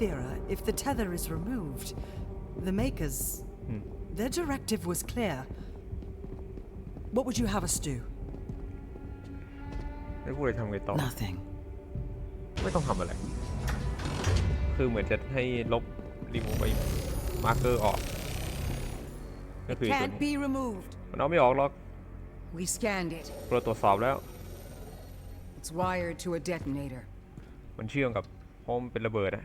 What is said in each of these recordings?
Thera, if the tether is removed, the Makers. Their directive was clear. What would you have us do? ไม่พูดเลยทำไงต่อ Nothing. ไม่ต้องทำอะไร คือเหมือนจะให้ลบรีมูฟไปมาร์เกอร์ออกก็คือตัว Can't นี้ be removed. มันเอาไม่ออกหรอก We scanned it. เราตรวจสอบแล้ว It's wired to a detonator. มันเชื่อมกับเพราะมันเป็นระเบิดอะ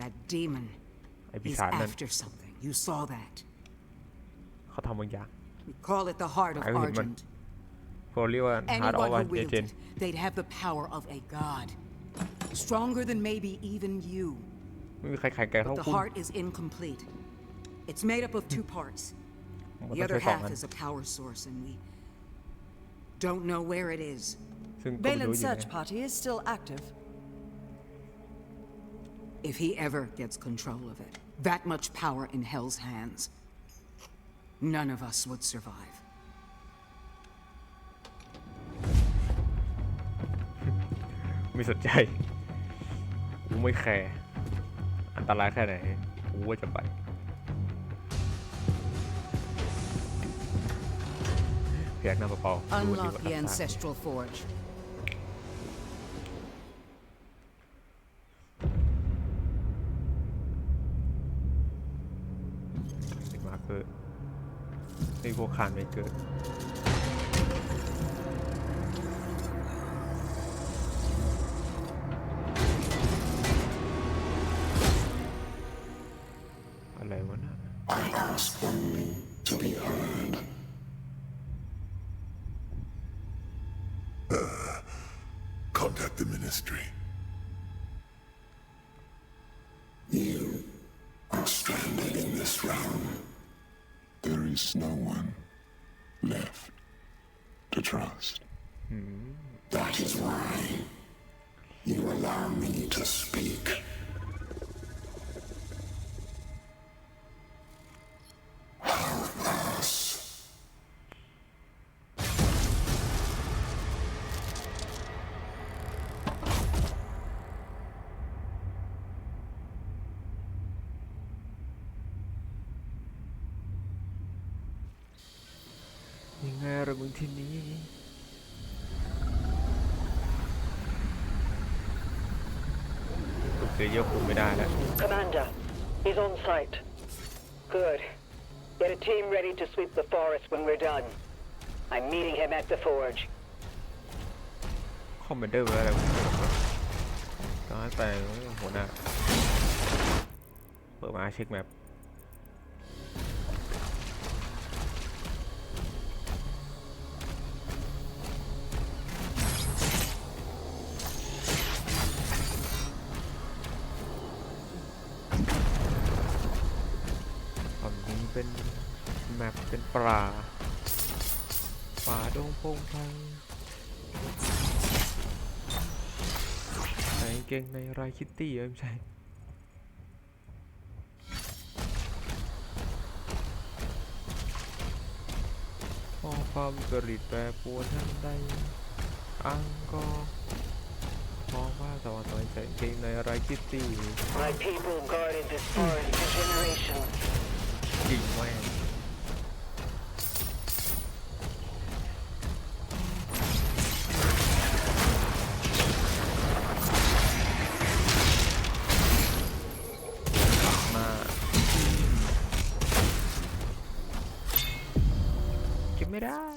That demon. ไอปี He's ศาจนั่น after something. You saw that. เขาทำบางอย่าง We call it the heart of I heard Argent. พวกเรียกว่า Heart of Anyone who Agent wielded it, they'd have the power of a god. Stronger than maybe even you. ไม่มีใครแข่งแกงเท่า But the คุณ heart is incomplete. It's made up of two parts. มัน The ต้อง other ใช้สอง half อัน is a power source, and we don't know where it is. ซึ่งก็ไม่รู้ Balin's อยู่ไหน search party is still active. If he ever gets control of it, that much power in Hell's hands, none of us would survive. ไม่สนใจกูไม่แคร์อันตรายแค่ไหนกูว่าจะไปเพียกหน้าเปล่าๆดูดี Unlock กว่า the ตา ancestral forge. เกอร์นี่พวกคานไม่เกิดอะไร is no one left to trust. That มึงที่นี้ลูกเสือยกคุมไม่ได้แล้ว Commander, he's on site. Good. Get a team ready to sweep the forest when we're done. I'm meeting him at the forge. คอมเมนเดอร์อะไรวะก็ให้ไปหัวหน้าเปิดมาเช็คแมป เป็นแมปเป็นปลาป่าดงพงไพรใส่กางเกงในรายคิตตี้เอ้ยไม่ใช่พอความวิปริตแปรปรวนทันใดอังก็มองว่าสวรรค์ใส่กางเกงในรายคิตตี้ My people guarded this forest for generations. จริงแม่งมาเก็บไม่ได้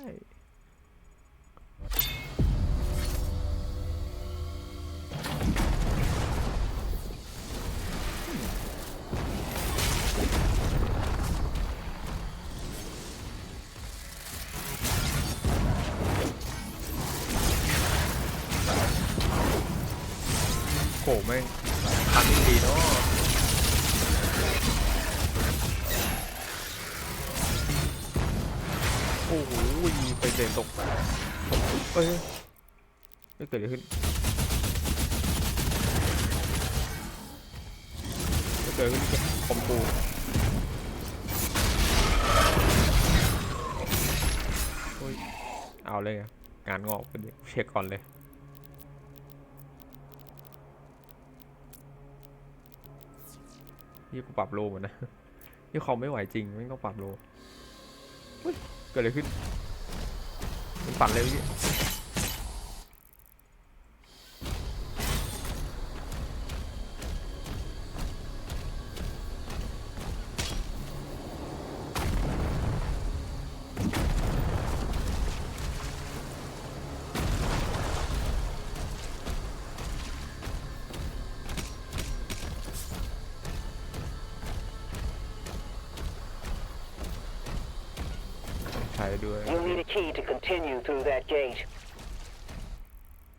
แม่งทำได้ดีเนาะโอ้โหไปเด่นตกเอ้ยไม่เกิดอะไรขึ้นไม่เกิดอะไรขึ้นคอมโบโอ้ยเอาเลยงานงอกไปเลยเช็คก่อนเลย นี่กูปรับโลหมดนะ นี่คอมไม่ไหวจริงไม่ต้องปรับโลเกิดอะไรขึ้นมันปั่นเร็วยี่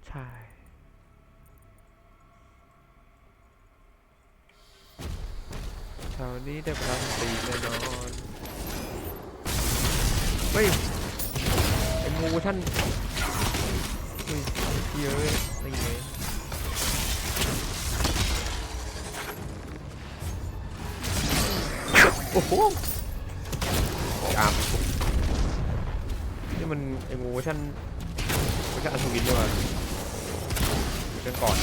ใช่แถวนี้ได้พลังตีแน่นอนเฮ้ยไอ้งูท่านเฮ้ยเยอะไม่เยอะโอ้โหอามนี่มันไอ้งูท่าน ไม่ใช่อัศวินด้วยเรื่องก่อน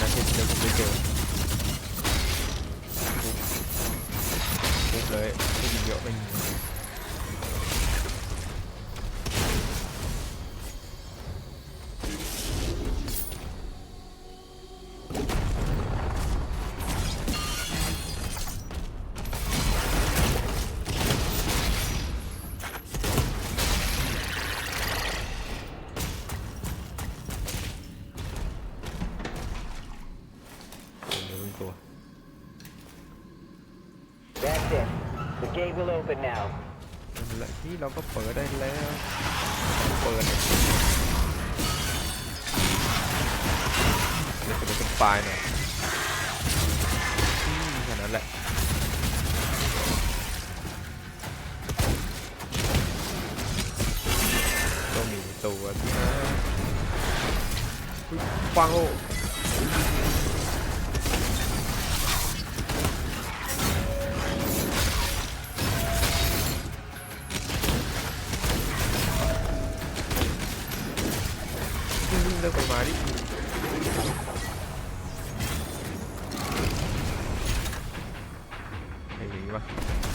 นะที่เจอผมไปเจอ will open now. นั่นแหละที่เราก็เปิดได้แล้ว เปิดเดี๋ยวจะเป็นปลายหน่อยอืมแค่นั้นแหละ ก็มีตัวที่นะฟังโอ้ เลิกไปมาดิไอ้วะ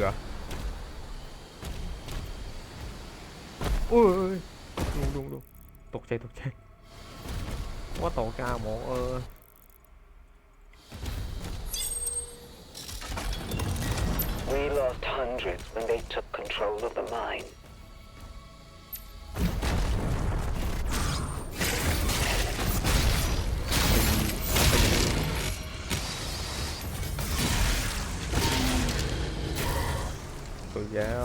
เหรอโอ้ยลุงลุงลุงตกใจตกใจว่าตกกลางหมองเออ We lost hundreds when they took control of the mine. ตัวแล้ว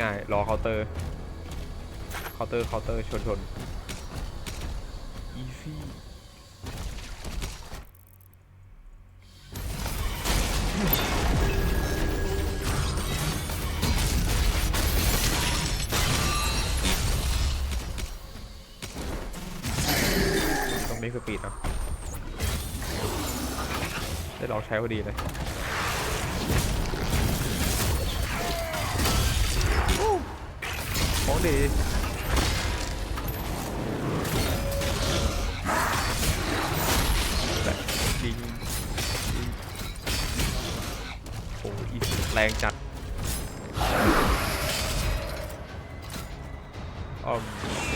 ง่ายๆ รอเคาน์เตอร์ เคาน์เตอร์ เคาน์เตอร์ ชนชนอีฟี่ตรงนี้คือปีดเนาะได้ลองใช้พอดีเลย ยิงดิงโอ้ยแรงจัดอืม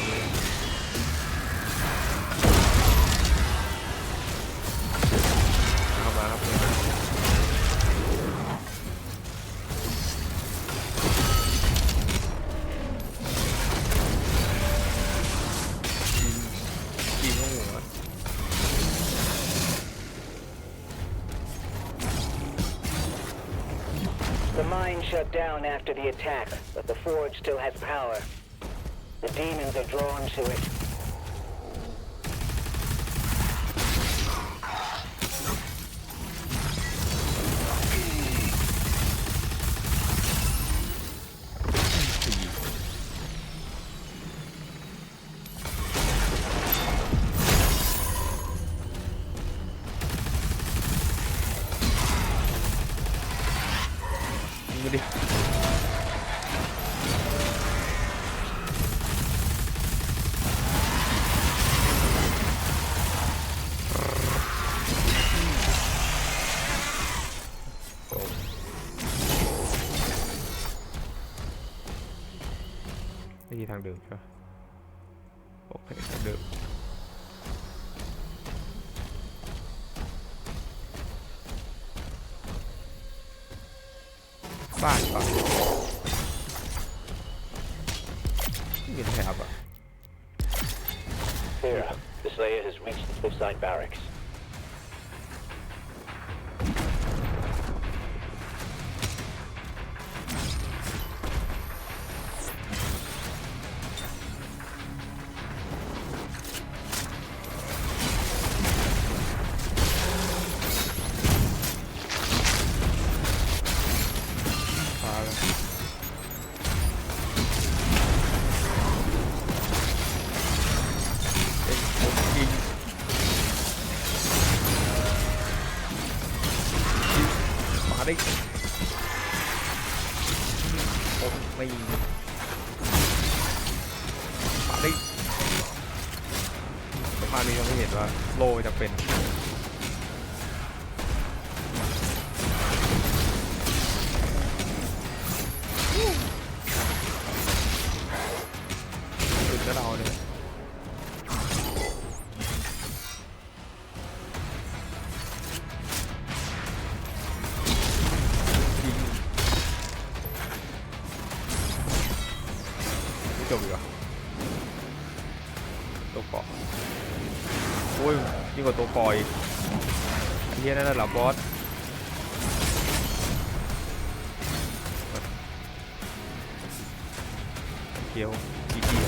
after the attack, but the forge still has power. The demons are drawn to it. ปะไม่มีแถบอะ Here, the Slayer has reached the Cliffside Barracks. ยิ่อยอ้เหี้ยนั่นน่ะหรอบอสเกียวอีเกี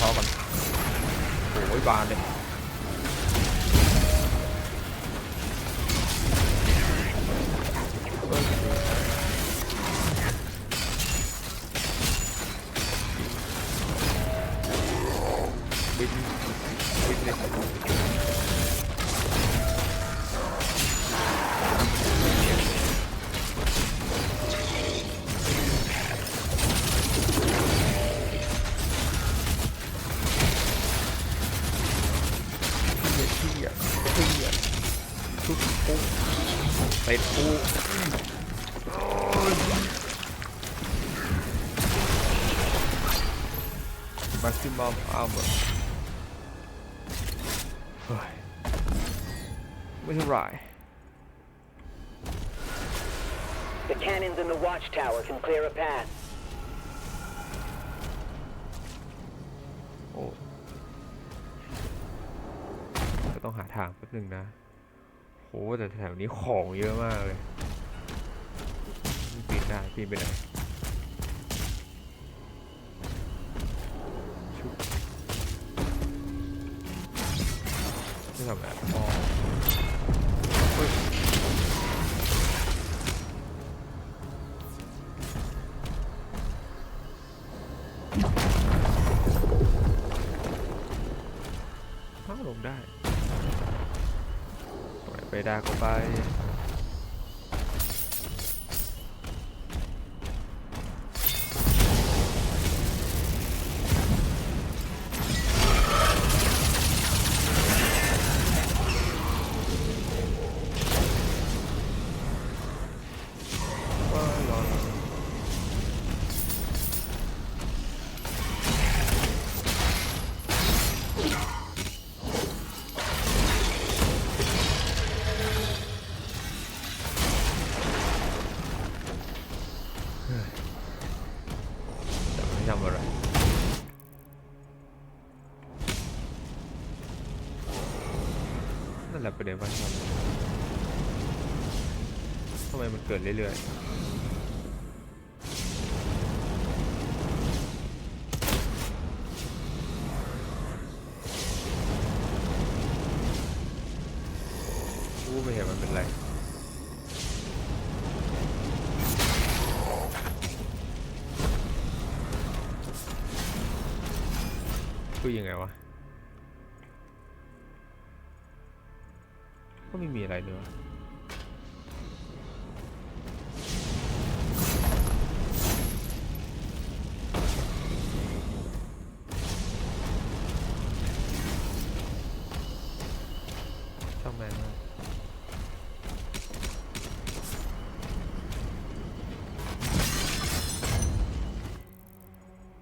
พอก่อนโอ้ยบานเลย cannons in the watchtower can clear a path. โอ้ก็ต้องหาทางแป๊บนึงนะโหแต่แถวนี้ของเยอะมากเลยปีนได้ปีนไปไหนชุบไม่ทำอะไรอ๋อ อ ด็นว่าทำทำไมมันเกิดเรื่อยๆกูไม่เห็นมันเป็นไรคือยังไงวะ ก็ไม่มีอะไรเนื้อะช่างแม่งนะ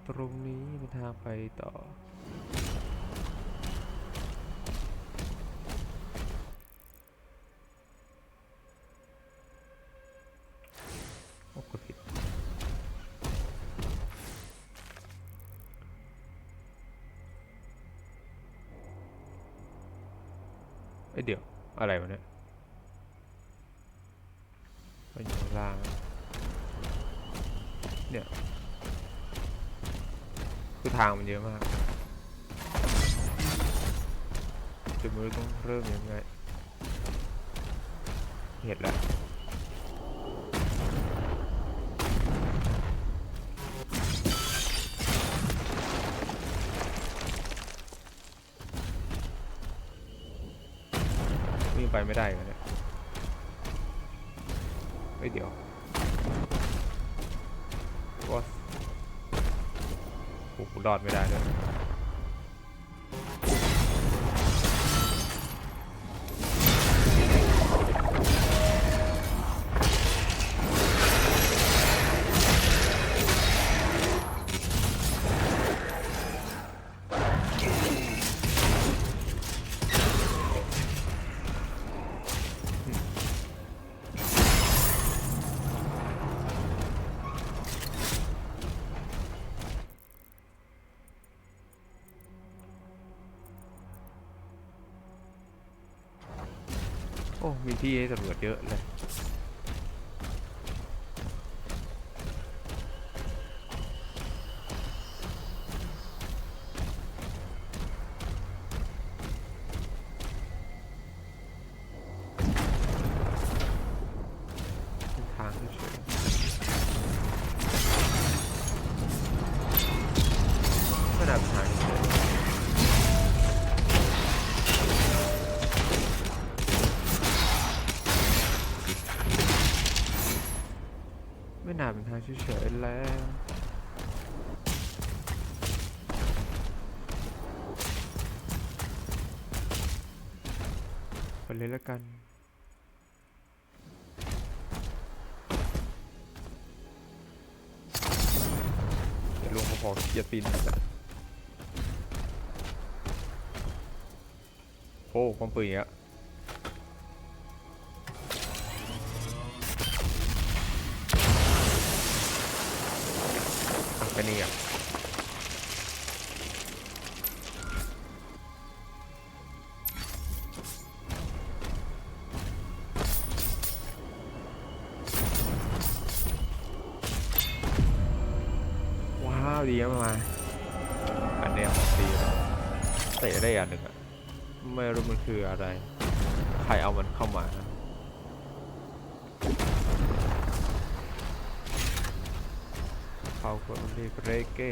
ตรงนี้เป็นทางไปต่อ โอ้กดผิดเอ้ยเดี๋ยว อะไรวะเนี่ยมันอยู่ข้างล่าง เนี่ย คือทางมันเยอะมาก จะไม่รู้ต้องเริ่มยังไง เห็นแล้ว ไปไม่ได้กันเนี่ย มีที่ให้ตำรวจเยอะเลย เฉยๆแล้ว ไปเลยแล้วกันเดี๋ยวลงมาพอเกียร์ตีนะโอ้ความปืนอย่าง นีอ่อว้าวดีมากมาอันนี้ของดีเลยเตะได้อันหนึ่งอะไม่รู้มันคืออะไร ใครเอามันเข้ามา ก็เรียกเรเก้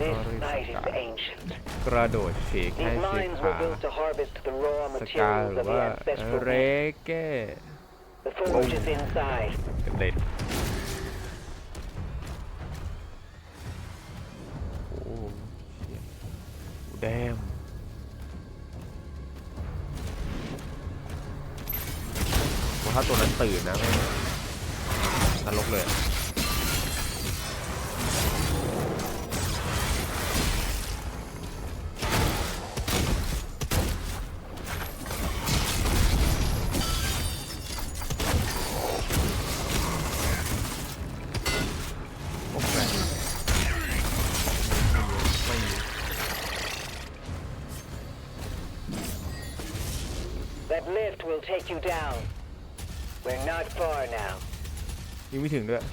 This site is ancient. กระโดดเฉกให้ These เฉก mines ขา were built to harvest the raw สกา materials หรือ of the ว่า ancestral เร mine. เก้ The forge is inside. กระเด็นโอ้เชี่ยแดมว่าถ้าตัวนั้นตื่นนะไม่งนรกเลยอะ ไม่ถึงด้วย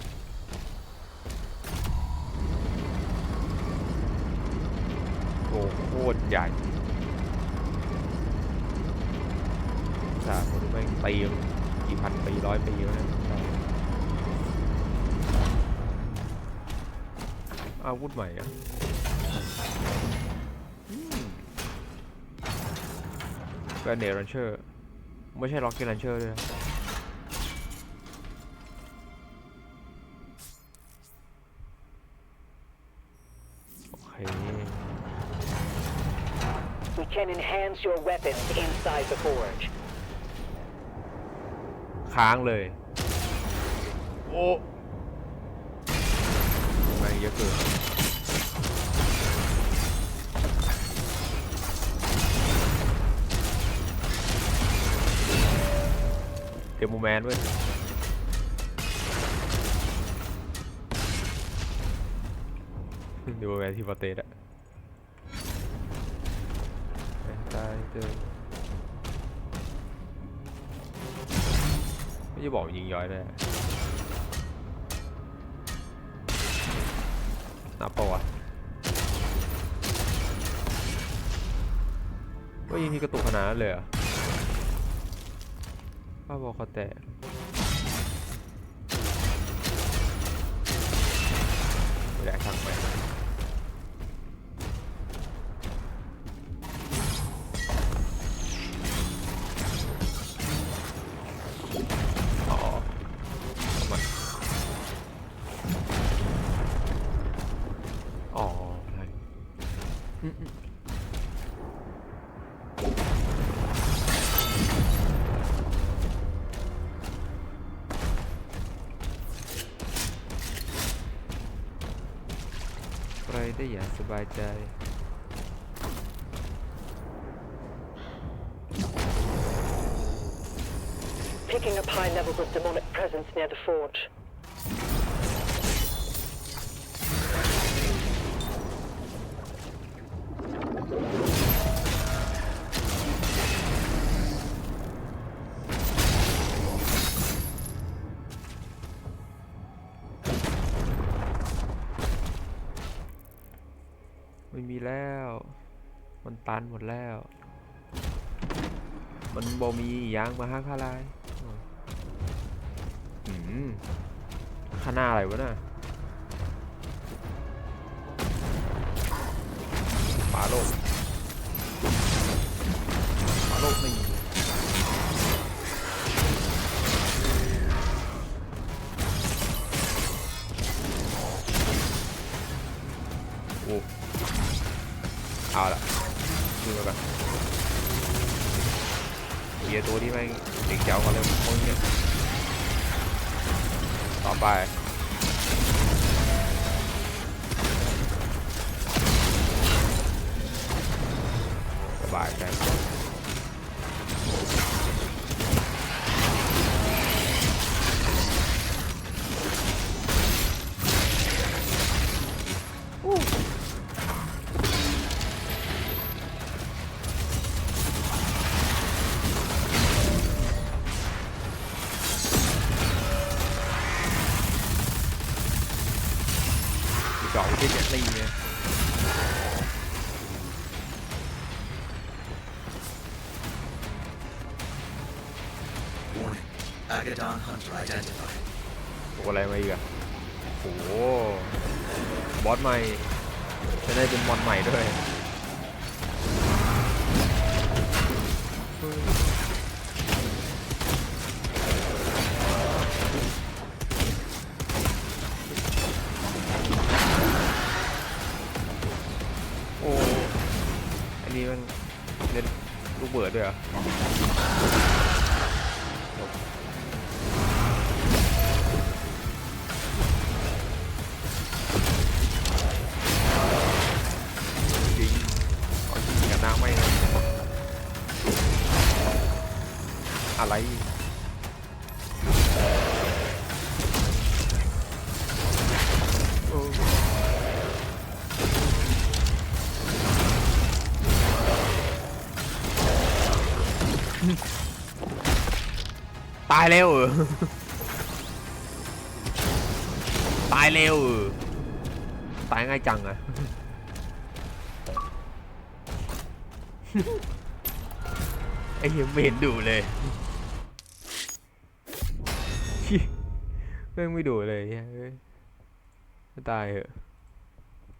โอ้โคตรใหญ่สาคนแม่งตีมนกี่พันปีร้อยปีแล้วนี่ยอาวุธใหม่อะแกรเนรันเชอร์ ไม่ใช่ล็อกเก็ตรันเชอร์ด้วยนะ can enhance your weapons inside the forge. ค้างเลย โอ้แม่งเยอะเกินเดโมแมนเว้ยเดโมแมนที่ปาเตะ ตายเจอไม่จะบอกยิงย้อยได้นับปะวะว่ายิงที่กระตุกขนาดนั้นเลยเหรอป้าบอกเขาแตะไม่ได้ทางไป ไปได้อย่างสบายใจ Picking up high levels of demonic presence near the forge. . านหมดแล้ว มันบ่มีอหยางมาฮักฮาลายอืมข้าหน้าอะไรวะน่ะ ดิเนี่ยตีเนี่ย Warning. Agadon Hunter identified. โอ้อะไรมาอีกอะโอ้โหบอสใหม่จะได้เป็นมอนใหม่ด้วยายเร็ว ตายเร็ว ตายง่ายจังอะไอ้เหี้ยไม่เห็นดูเลยแม่งไม่ดูเลยเฮ้ยตายเหอะ